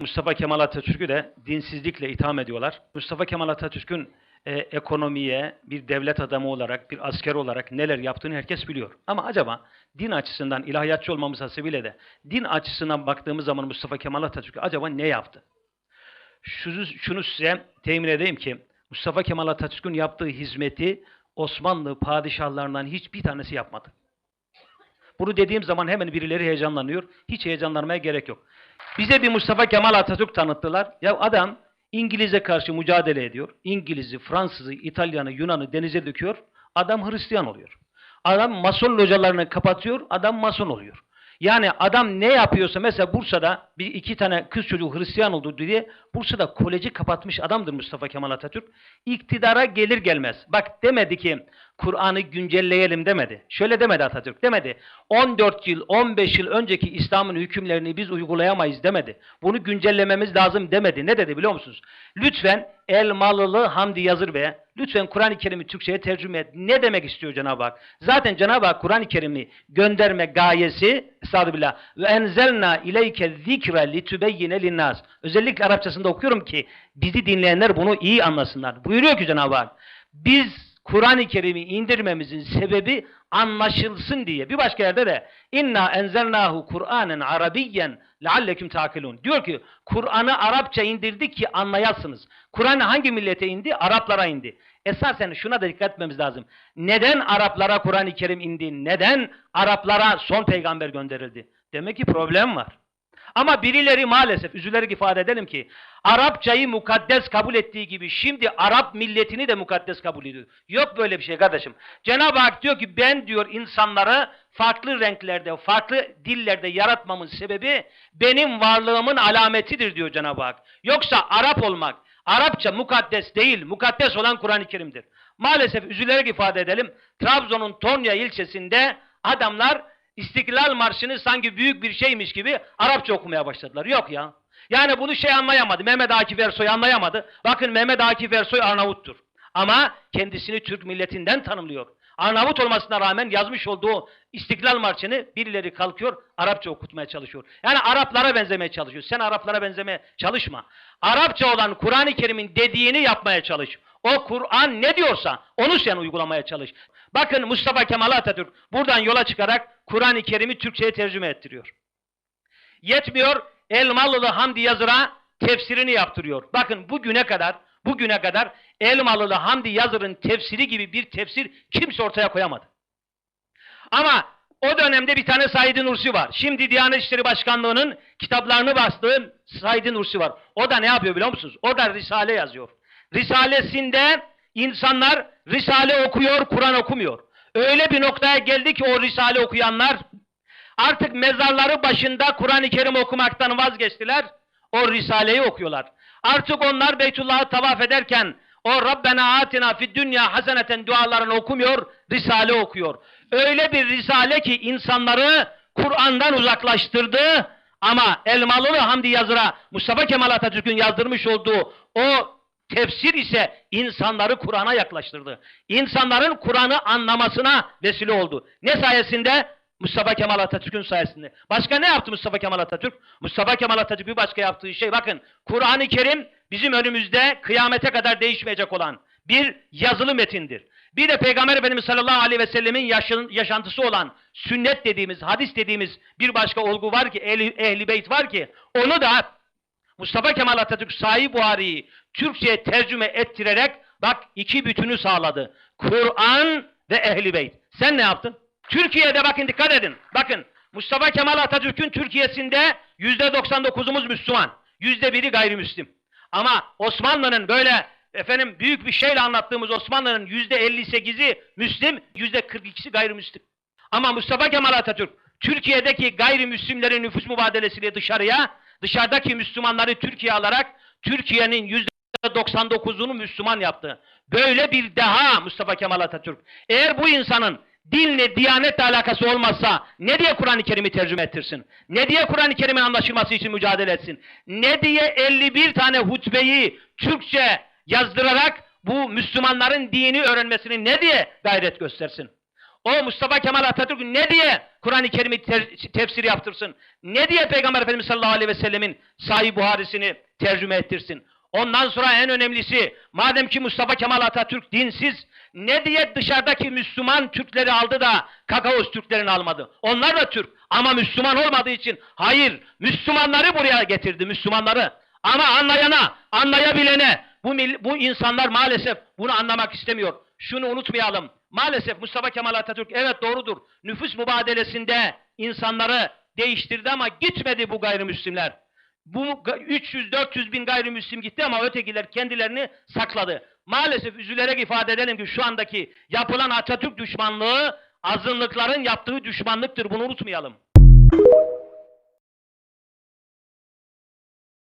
Mustafa Kemal Atatürk'ü de dinsizlikle itham ediyorlar. Mustafa Kemal Atatürk'ün e, ekonomiye bir devlet adamı olarak, bir asker olarak neler yaptığını herkes biliyor. Ama acaba din açısından, ilahiyatçı olmamız hasebiyle de din açısından baktığımız zaman Mustafa Kemal Atatürk acaba ne yaptı? Şunu, şunu size temin edeyim ki Mustafa Kemal Atatürk'ün yaptığı hizmeti Osmanlı padişahlarından hiçbir tanesi yapmadı. Bunu dediğim zaman hemen birileri heyecanlanıyor. Hiç heyecanlanmaya gerek yok. Bize bir Mustafa Kemal Atatürk tanıttılar. Ya adam İngiliz'e karşı mücadele ediyor. İngiliz'i, Fransız'ı, İtalyan'ı, Yunan'ı denize döküyor. Adam Hristiyan oluyor. Adam mason localarını kapatıyor. Adam mason oluyor. Yani adam ne yapıyorsa mesela Bursa'da bir iki tane kız çocuğu Hristiyan oldu diye Bursa'da koleji kapatmış adamdır Mustafa Kemal Atatürk. İktidara gelir gelmez. Bak demedi ki Kur'an'ı güncelleyelim demedi. Şöyle demedi Atatürk demedi. 14 yıl 15 yıl önceki İslam'ın hükümlerini biz uygulayamayız demedi. Bunu güncellememiz lazım demedi. Ne dedi biliyor musunuz? Lütfen Elmalılı Hamdi Yazır Bey'e lütfen Kur'an-ı Kerim'i Türkçe'ye tercüme et. Ne demek istiyor Cenab-ı Hak? Zaten Cenab-ı Hak Kur'an-ı Kerim'i gönderme gayesi estağfirullah ve enzelna ileyke zikre litübeyyine linnas. Özellikle Arapçasında okuyorum ki bizi dinleyenler bunu iyi anlasınlar. Buyuruyor ki Cenab-ı Hak biz Kur'an-ı Kerim'i indirmemizin sebebi anlaşılsın diye. Bir başka yerde de inna enzelnahu Kur'anen arabiyyen leallekum takilun. Diyor ki Kur'an'ı Arapça indirdik ki anlayasınız. Kur'an hangi millete indi? Araplara indi. Esasen şuna da dikkat etmemiz lazım. Neden Araplara Kur'an-ı Kerim indi? Neden Araplara son peygamber gönderildi? Demek ki problem var. Ama birileri maalesef üzülerek ifade edelim ki Arapçayı mukaddes kabul ettiği gibi şimdi Arap milletini de mukaddes kabul ediyor. Yok böyle bir şey kardeşim. Cenab-ı Hak diyor ki ben diyor insanları farklı renklerde, farklı dillerde yaratmamın sebebi benim varlığımın alametidir diyor Cenab-ı Hak. Yoksa Arap olmak, Arapça mukaddes değil, mukaddes olan Kur'an-ı Kerim'dir. Maalesef üzülerek ifade edelim. Trabzon'un Tonya ilçesinde adamlar İstiklal Marşı'nı sanki büyük bir şeymiş gibi Arapça okumaya başladılar. Yok ya. Yani bunu şey anlayamadı. Mehmet Akif Ersoy anlayamadı. Bakın Mehmet Akif Ersoy Arnavuttur. Ama kendisini Türk milletinden tanımlıyor. Arnavut olmasına rağmen yazmış olduğu İstiklal Marşı'nı birileri kalkıyor Arapça okutmaya çalışıyor. Yani Araplara benzemeye çalışıyor. Sen Araplara benzemeye çalışma. Arapça olan Kur'an-ı Kerim'in dediğini yapmaya çalış. O Kur'an ne diyorsa onu sen uygulamaya çalış. Bakın Mustafa Kemal Atatürk buradan yola çıkarak Kur'an-ı Kerim'i Türkçe'ye tercüme ettiriyor. Yetmiyor Elmalılı Hamdi Yazır'a tefsirini yaptırıyor. Bakın bugüne kadar bugüne kadar Elmalılı Hamdi Yazır'ın tefsiri gibi bir tefsir kimse ortaya koyamadı. Ama o dönemde bir tane Said Nursi var. Şimdi Diyanet İşleri Başkanlığı'nın kitaplarını bastığı Said Nursi var. O da ne yapıyor biliyor musunuz? O da Risale yazıyor. Risalesinde insanlar Risale okuyor, Kur'an okumuyor. Öyle bir noktaya geldi ki o Risale okuyanlar artık mezarları başında Kur'an-ı Kerim okumaktan vazgeçtiler. O Risale'yi okuyorlar. Artık onlar Beytullah'ı tavaf ederken o Rabbena atina fid dünya haseneten dualarını okumuyor, Risale okuyor. Öyle bir Risale ki insanları Kur'an'dan uzaklaştırdı ama Elmalılı Hamdi Yazır'a Mustafa Kemal Atatürk'ün yazdırmış olduğu o tefsir ise insanları Kur'an'a yaklaştırdı. İnsanların Kur'an'ı anlamasına vesile oldu. Ne sayesinde? Mustafa Kemal Atatürk'ün sayesinde. Başka ne yaptı Mustafa Kemal Atatürk? Mustafa Kemal Atatürk bir başka yaptığı şey bakın Kur'an-ı Kerim bizim önümüzde kıyamete kadar değişmeyecek olan bir yazılı metindir. Bir de Peygamber Efendimiz sallallahu aleyhi ve sellemin yaşın, yaşantısı olan sünnet dediğimiz, hadis dediğimiz bir başka olgu var ki, ehli, ehli beyt var ki onu da Mustafa Kemal Atatürk Sahih Buhari'yi Türkçe'ye tercüme ettirerek bak iki bütünü sağladı. Kur'an ve Ehli Beyt. Sen ne yaptın? Türkiye'de bakın dikkat edin. Bakın Mustafa Kemal Atatürk'ün Türkiye'sinde yüzde 99'umuz Müslüman. Yüzde biri gayrimüslim. Ama Osmanlı'nın böyle efendim büyük bir şeyle anlattığımız Osmanlı'nın yüzde 58'i Müslim, yüzde 42'si gayrimüslim. Ama Mustafa Kemal Atatürk Türkiye'deki gayrimüslimlerin nüfus mübadelesiyle dışarıya, dışarıdaki Müslümanları Türkiye alarak Türkiye'nin yüzde 99'unu Müslüman yaptı. Böyle bir deha Mustafa Kemal Atatürk. Eğer bu insanın dinle, diyanetle alakası olmazsa ne diye Kur'an-ı Kerim'i tercüme ettirsin? Ne diye Kur'an-ı Kerim'in anlaşılması için mücadele etsin? Ne diye 51 tane hutbeyi Türkçe yazdırarak bu Müslümanların dini öğrenmesini ne diye gayret göstersin? O Mustafa Kemal Atatürk ne diye Kur'an-ı Kerim'i ter- tefsir yaptırsın? Ne diye Peygamber Efendimiz sallallahu aleyhi ve sellemin Sahih Buharisini tercüme ettirsin? Ondan sonra en önemlisi madem ki Mustafa Kemal Atatürk dinsiz ne diye dışarıdaki Müslüman Türkleri aldı da Kakaos Türklerini almadı? Onlar da Türk ama Müslüman olmadığı için hayır Müslümanları buraya getirdi Müslümanları. Ama anlayana, anlayabilene bu, bu insanlar maalesef bunu anlamak istemiyor. Şunu unutmayalım. Maalesef Mustafa Kemal Atatürk evet doğrudur. Nüfus mübadelesinde insanları değiştirdi ama gitmedi bu gayrimüslimler. Bu 300-400 bin gayrimüslim gitti ama ötekiler kendilerini sakladı. Maalesef üzülerek ifade edelim ki şu andaki yapılan Atatürk düşmanlığı azınlıkların yaptığı düşmanlıktır. Bunu unutmayalım.